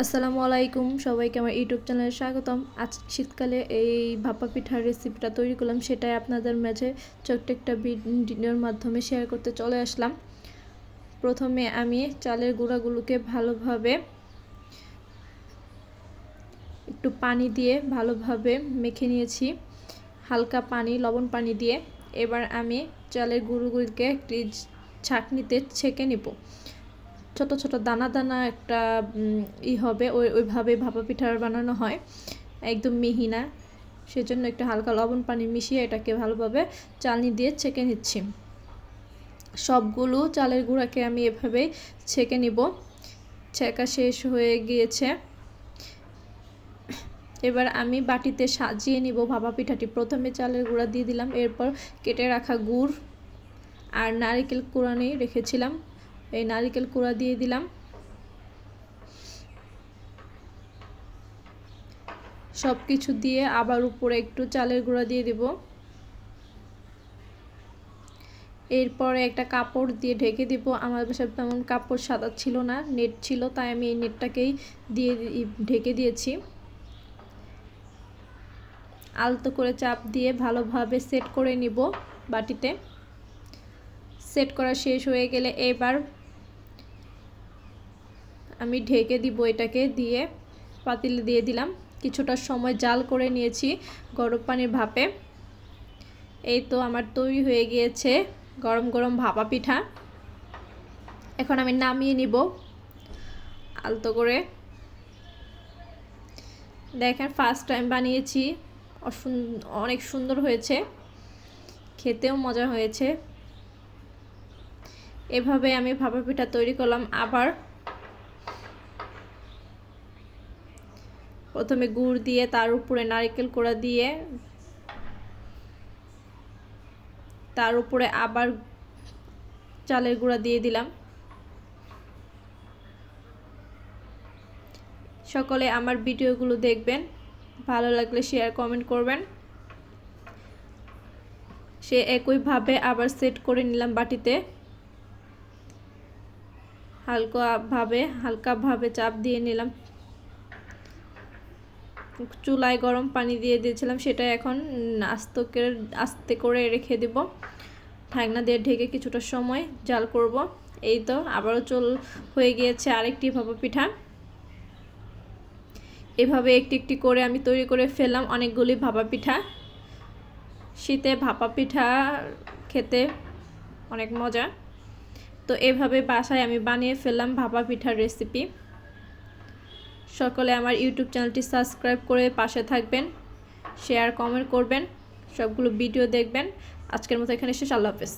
আসসালামু আলাইকুম, সবাইকে আমার ইউটিউব চ্যানেলে স্বাগতম। আজ শীতকালে এই ভাপা পিঠার রেসিপিটা তৈরি করলাম, সেটাই আপনাদের মাঝে ছোট্ট একটা ভিডিওর মাধ্যমে শেয়ার করতে চলে আসলাম। প্রথমে আমি চালের গুঁড়াগুলোকে ভালোভাবে একটু পানি দিয়ে ভালোভাবে মেখে নিয়েছি, হালকা পানি, লবণ পানি দিয়ে। এবার আমি চালের গুঁড়োগুলিকে একটি ছাঁকনিতে ছেঁকে নেব। ছোট ছোট দানা দানা একটা ই হবে, ওই, ওইভাবে ভাপা পিঠার বানানো হয়। একদম মিহি না। সেজন্য একটু হালকা লবণ পানি মিশিয়ে এটাকে ভালোভাবে চালনি দিয়ে ছেঁকে নিচ্ছি। সবগুলো চালের গুঁড়াকে আমি এভাবেই ছেঁকে নিব। ছেঁকা শেষ হয়ে গিয়েছে। এবার আমি বাটিতে সাজিয়ে নিব ভাপা পিঠাটি। প্রথমে চালের গুঁড়া দিয়ে দিলাম, এরপর কেটে রাখা গুড় আর নারিকেল কোরআনে রেখেছিলাম। এই নারিকেল কুড়া দিয়ে দিলাম। সব কিছু দিয়ে আবার উপরে একটু চালের গুঁড়া দিয়ে দিব। এরপরে একটা কাপড় দিয়ে ঢেকে দিব। আমার বাসায় তেমন কাপড় সাদা ছিল না, নেট ছিল, তাই আমি এই নেটটাকেই দিয়ে ঢেকে দিয়েছি। আলতো করে চাপ দিয়ে ভালোভাবে সেট করে নিব বাটিতে। সেট করা শেষ হয়ে গেলে এবার আমি ঢেকে দিব এটাকে দিয়ে, পাতিলে দিয়ে দিলাম। কিছুটা সময় জাল করে নিয়েছি গরম পানির ভাপে। এই তো আমার তৈরি হয়ে গিয়েছে গরম গরম ভাপা পিঠা। এখন আমি নামিয়ে নিব আলতো করে। দেখেন ফার্স্ট টাইম বানিয়েছি অনেক সুন্দর হয়েছে, খেতেও মজা হয়েছে। এভাবে আমি ভাপা পিঠা তৈরি করলাম আবার। প্রথমে গুড় দিয়ে তার উপরে নারকেল কোড়া দিয়ে তার উপরে আবার চালের গুঁড়া দিয়ে দিলাম। সকলে আমার ভিডিওগুলো দেখবেন, ভালো লাগলে শেয়ার কমেন্ট করবেন। সে একইভাবে আবার সেট করে নিলাম বাটিতে। হালকাভাবে হালকাভাবে চাপ দিয়ে নিলাম। চুলায় গরম পানি দিয়ে দিয়েছিলাম, সেটা এখন আস্তকে আস্তে করে রেখে দেব। ঢাকনা দিয়ে ঢেকে কিছুটা সময় জাল করব। এই তো, আবারও চুল হয়ে গিয়েছে আরেকটি ভাপা পিঠা। এভাবে একটি একটি করে আমি তৈরি করে ফেললাম অনেকগুলি ভাপা পিঠা। শীতে ভাপা পিঠা খেতে অনেক মজা। তো এভাবে বাসায় আমি বানিয়ে ফেললাম ভাপা পিঠার রেসিপি সকলে আমার ইউটিউব চ্যানেলটি সাবস্ক্রাইব করে পাশে থাকবেন শেয়ার কমেন্ট করবেন, সবগুলো ভিডিও দেখবেন। আজকের মতো এখানে শেষ, আল্লাহ হাফেজ।